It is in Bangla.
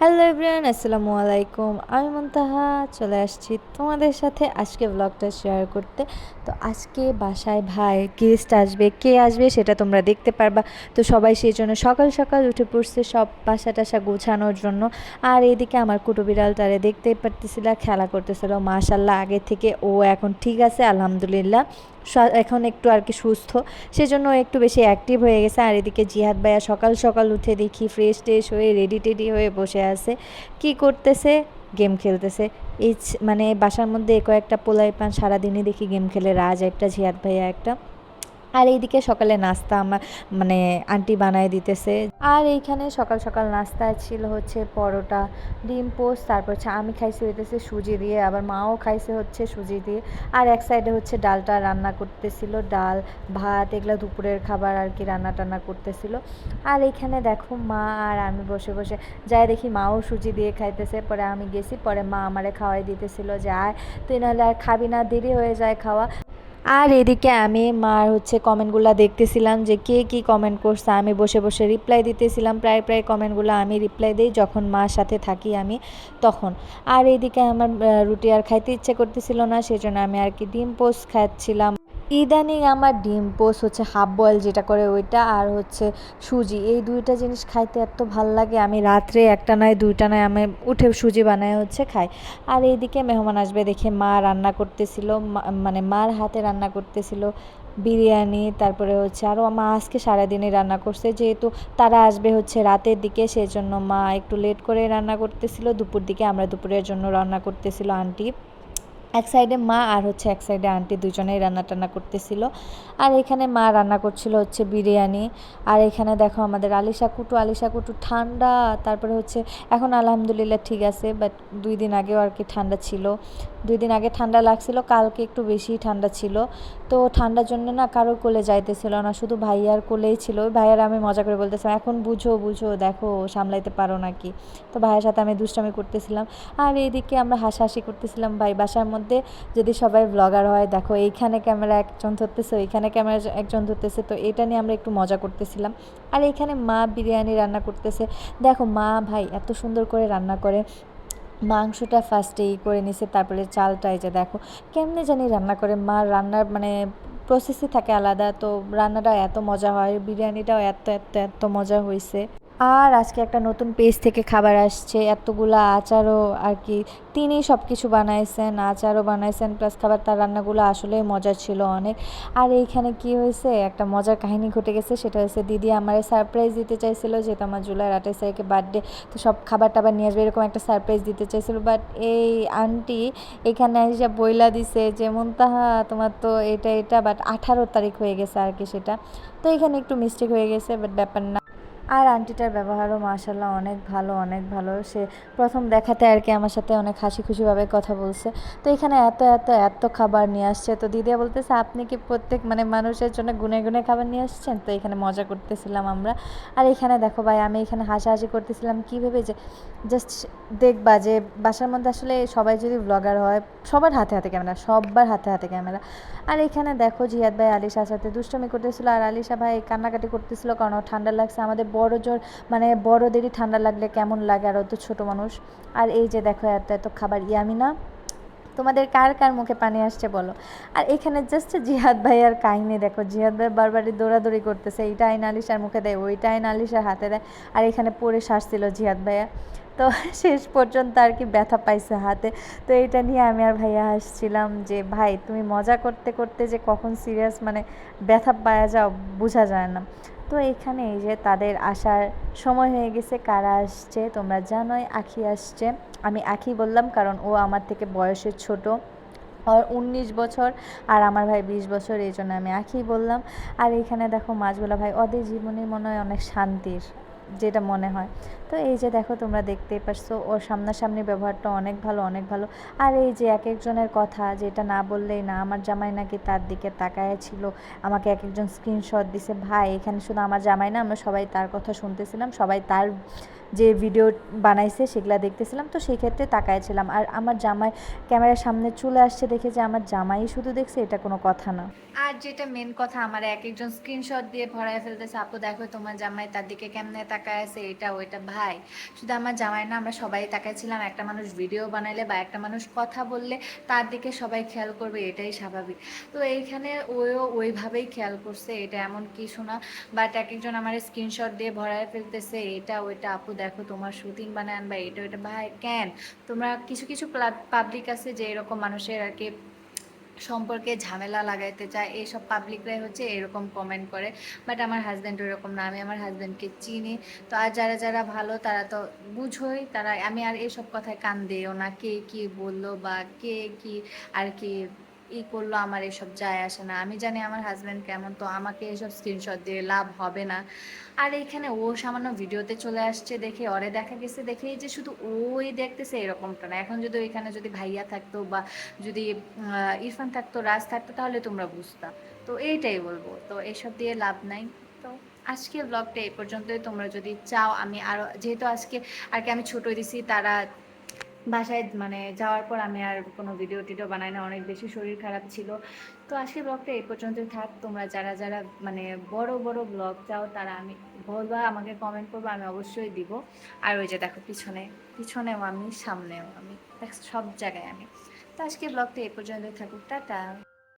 হ্যালো এভরিওয়ান আসসালামু আলাইকুম। আমি মুনতাহা, চলে আসছি তোমাদের সাথে আজকে ব্লগটা শেয়ার করতে। তো আজকে বাসায় ভাই গেস্ট আসবে। কে আসবে সেটা তোমরা দেখতে পারবা। তো সবাই সেই জন্য সকাল সকাল উঠে পড়ছে সব বাসা টাসা গোছানোর জন্য। আর এদিকে আমার কুটু বিড়াল তারে দেখতেই পারতেছিল, খেলা করতেছিল। মাশাল্লাহ আগে থেকে ও এখন ঠিক আছে, আলহামদুলিল্লাহ। এখন একটু আর কি সুস্থ। সেজন্য একটু বেশি অ্যাক্টিভ হয়ে গেছে। আর এদিকে জিহাদ ভাইয়া সকাল সকাল উঠে দেখি ফ্রেশ ট্রেশ হয়ে রেডি টেডি হয়ে বসে আছে। কি করতেছে? গেম খেলতেছে। এই মানে বাসার মধ্যে কয়েকটা পোলাই পান সারাদিনই দেখি গেম খেলে রাজ, একটা জিহাদ ভাইয়া, একটা। আর এইদিকে সকালে নাস্তা আমার মানে আন্টি বানায় দিতেছে। আর এইখানে সকাল সকাল নাস্তা ছিল হচ্ছে পরোটা, ডিম পোস্ট তারপর হচ্ছে আমি খাইছি হইতেছে সুজি দিয়ে, আবার মাও খাইছে হচ্ছে সুজি দিয়ে। আর এক সাইডে হচ্ছে ডালটা রান্না করতেছিল, ডাল, ভাত, এগুলো দুপুরের খাবার আর কি রান্না টান্না করতেছিল। আর এইখানে দেখো মা আর আমি বসে বসে যাই দেখি মাও সুজি দিয়ে খাইতেছে, পরে আমি গেছি, পরে মা আমারে খাওয়াই দিতেছিল, যে আয় তুই নাহলে আর খাবি না, দেরি হয়ে যায় খাওয়া। আর এদিকে আমি, মার হচ্ছে কমেন্টগুলো দেখতেছিলাম যে কে কি কমেন্ট করছে, আমি বসে বসে রিপ্লাই দিতেছিলাম, প্রায় প্রায় কমেন্টগুলো আমি রিপ্লাই দিই যখন মার সাথে থাকি আমি তখন। আর এদিকে আমার রুটি আর খাইতে ইচ্ছে করতেছিল না, সেজন্য আমি আর কি ডিম পোস্ট খাচ্ছিলাম। ইদানিং আমার ডিম পোস্ট হচ্ছে হাফ বয়েল যেটা করে ওইটা আর হচ্ছে সুজি। এই দুইটা জিনিস খাইতে এত ভালো লাগে, আমি রাত্রে একটা নয়, দুইটা নয়, আমি উঠে সুজি বানায় হচ্ছে খাই। আর এইদিকে মেহমান আসবে দেখে মা রান্না করতেছিল মানে মার হাতে রান্না করতেছিল বিরিয়ানি, তারপরে হচ্ছে আরও মা আজকে সারাদিনই রান্না করছে, যেহেতু তারা আসবে হচ্ছে রাতের দিকে, সেজন্য মা একটু লেট করে রান্না করতেছিল। দুপুর দিকে আমরা দুপুরের জন্য রান্না করতেছিল আন্টি। এক সাইডে মা আর হচ্ছে এক সাইডে আন্টি দুজনেই রান্না টান্না করতেছিল। আর এখানে মা রান্না করছিল হচ্ছে বিরিয়ানি। আর এখানে দেখো আমাদের আলিশা কুটু আলিশা কুটু ঠান্ডা। তারপরে হচ্ছে, এখন আলহামদুলিল্লাহ ঠিক আছে বাট দুই দিন আগেও আর কি ঠান্ডা ছিল। দুই দিন আগে ঠান্ডা লাগছিল, কালকে একটু বেশি ঠান্ডা ছিল। তো ঠান্ডার জন্য না কারও কোলে যাইতেছিল না, শুধু ভাইয়ার কোলেই ছিল। ভাইয়ার আমি মজা করে বলতেছিলাম, এখন বুঝো বুঝো, দেখো, সামলাইতে পারো নাকি? তো ভাইয়ের সাথে আমি দুষ্টামি করতেছিলাম। আর এইদিকে আমরা হাসাহাসি করতেছিলাম, ভাই, বাসার মধ্যে যদি সবাই ব্লগার হয়, দেখো এইখানে ক্যামেরা একজন ধরতেছে, ওইখানে ক্যামেরা একজন ধরতেছে, তো এটা নিয়ে আমরা একটু মজা করতেছিলাম। আর এইখানে মা বিরিয়ানি রান্না করতেছে। দেখো মা ভাই এত সুন্দর করে রান্না করে। মাংসটা ফার্স্টে ই করে নিছে, তারপরে চালটা এই যে দেখো কেমনে জানি রান্না করে। মা রান্নার মানে প্রসেসই থাকে আলাদা, তো রান্নাটা এত মজা হয়, বিরিয়ানিটাও এত এত এত মজা হয়েছে আর আজকে একটা নতুন পেজ থেকে খাবার আসছে। এতগুলা আচারও আর কি তিনি সব কিছু বানাইছেন, আচারও বানাইছেন প্লাস খাবার তার রান্নাগুলো আসলেই মজা ছিল অনেক। আর এইখানে কি হয়েছে, একটা মজার কাহিনী ঘটে গেছে, সেটা হচ্ছে দিদি আমার সারপ্রাইজ দিতে চাইছিল, যেহেতু আমার জুলাই আঠাশ তারিখে বার্থডে তো সব খাবার টাবার নিয়ে আসবে এরকম একটা সারপ্রাইজ দিতে চাইছিল। বাট এই আন্টি এখানে যা বইলা দিছে যেমন তাহা তোমার তো এটা এটা বাট আঠারো তারিখ হয়ে গেছে আর কি সেটা। তো এখানে একটু মিস্টেক হয়ে গেছে বাট ব্যাপার না। আর আন্টিটার ব্যবহারও মাশাল্লাহ অনেক ভালো অনেক ভালো। সে প্রথম দেখাতে আর কি আমার সাথে অনেক হাসি খুশিভাবে কথা বলছে। তো এখানে এত এত এত খাবার নিয়ে আসছে। তো দিদিয়া বলতেছে, আপনি কি প্রত্যেক মানে মানুষের জন্য গুনে গুনে খাবার নিয়ে আসছেন? তো এখানে মজা করতেছিলাম আমরা। আর এখানে দেখো ভাই, আমি এখানে হাসাহাসি করতেছিলাম কী ভেবে যে জাস্ট দেখবা যে বাসার মধ্যে আসলে সবাই যদি ব্লগার হয়, সবার হাতে হাতে ক্যামেরা সবার হাতে হাতে ক্যামেরা আর এখানে দেখো জিয়াদ ভাই আলিশার সাথে দুষ্টমি করতেছিল। আর আলিশা ভাই কান্নাকাটি করতেছিল কারণ ঠান্ডা লাগছে। আমাদের বড় জোর মানে বড়দেরই ঠান্ডা লাগলে কেমন লাগে আর অত ছোটো মানুষ? আর এই যে দেখো এত এত খাবার, ইয়ামিনা, তোমাদের কার কার মুখে পানি আসছে বলো? আর এখানে জাস্ট জিহাদ ভাই আর কাহিনী দেখো, জিহাদ ভাই বারবারই দৌড়াদৌড়ি করতেছে এইটা আইন আলিশার মুখে দেয় ওইটা আইন আলিশার হাতে দেয়, আর এখানে পড়ে শ্বাসছিল জিহাদ ভাইয়া। তো শেষ পর্যন্ত আর কি ব্যথা পাইছে হাতে। তো এটা নিয়ে আমি আর ভাইয়া হাসছিলাম যে, ভাই, তুমি মজা করতে করতে যে কখন সিরিয়াস মানে ব্যথা পাওয়া যাও, বোঝা যায় না। তো এখানে এই যে তাদের আসার সময় হয়ে গেছে, কারা আসছে তোমরা জানোই, আখি আসছে। আমি আখি বললাম কারণ ও আমার থেকে বয়সে ছোট। আর উনিশ বছর আর আমার ভাই বিশ বছর, এই জন্য আমি আখি বললাম। আর এখানে দেখো মাছগুলা ভাই, ওদের জীবনে মনে হয় অনেক শান্তির। যেটা মনে হয়। তো এই যে দেখো তোমরা দেখতেই পারছ, ওর সামনাসামনি ব্যবহারটা অনেক ভালো অনেক ভালো। আর এই যে এক একজনের কথা, যেটা না বললেই না, আমার জামাই নাকি তার দিকে তাকায় ছিল। আমাকে এক একজন স্ক্রিনশট দিছে, ভাই, এখানে শুধু আমার জামাই না, আমরা সবাই তার কথা শুনতেছিলাম, সবাই তার যে ভিডিও বানাইছে সেগুলা দেখতেছিলাম, তো সেই ক্ষেত্রে তাকাইছিলাম। আর আমার জামাই ক্যামেরার সামনে চলে আসছে দেখে যে আমার জামাই শুধু দেখছে, এটা কোনো কথা না। আর যেটা মেন কথা, আমার এক একজন স্ক্রিনশট দিয়ে ভরায় ফেলতেছে, আপু, দেখো তোমার জামাই তার দিকে কেমনে তাকায় আছে, এটা ওইটা, ভাই। শুধু আমার জামাই না, আমরা সবাই তাকাইছিলাম, একটা মানুষ ভিডিও বানাইলে বা একটা মানুষ কথা বললে তার দিকে সবাই খেয়াল করবে, এটাই স্বাভাবিক। তো এইখানে ওও ওইভাবেই খেয়াল করছে, এটা এমন কিছু না। বাট এক একজন আমার স্ক্রিনশট দিয়ে ভরায় ফেলতেছে, এটা, ওইটা, আপু দেখো তোমার শুটিং বানায় আনবা এটা, ওইটা ভাই কেন? তোমরা কিছু কিছু পাবলিক আছে যে এরকম মানুষের আর কি সম্পর্কে ঝামেলা লাগাইতে চায়, এইসব পাবলিকরাই হচ্ছে এরকম কমেন্ট করে। বাট আমার হাজব্যান্ড ওরকম না, আমি আমার হাজব্যান্ডকে চিনি। তো আর যারা যারা ভালো, তারা তো বুঝোই, তারা, আমি আর এইসব কথায় কান দিও না, কে কি বলল বা কে কি আর কি ই করল, আমার এসব যায় আসে না। আমি জানি আমার হাজব্যান্ড কেমন, তো আমাকে এসব স্ক্রিনশট দিয়ে লাভ হবে না। আর এইখানে ও সামান্য ভিডিওতে চলে আসছে দেখে, ওরে দেখা গেছে দেখে যে শুধু ওই দেখতেছে এরকমটা না। এখন যদি ওইখানে যদি ভাইয়া থাকতো বা যদি ইরফান থাকতো, রাজ থাকতো, তাহলে তোমরা বুঝতা। তো এইটাই বলব। তো এসব দিয়ে লাভ নাই। তো আজকের ব্লগটা এই পর্যন্তই। তোমরা যদি চাও আমি আরও যেহেতু আজকে আর কি আমি ছোটো দিছি, তারা বাসায় মানে যাওয়ার পর আমি আর কোনো ভিডিও টিডিও বানাই না, অনেক বেশি শরীর খারাপ ছিল। তো আজকে ব্লগটা এই পর্যন্তই থাক। তোমরা যারা যারা মানে বড় বড় ব্লগ চাও, তারা আমি বলবা, আমাকে কমেন্ট করব, আমি অবশ্যই দিব। আর ওই যে দেখো পিছনে, পিছনেও আমি, সামনেও আমি সব জায়গায় আমি। তো আজকে ব্লগটা এই পর্যন্তই থাকুক। টাটা।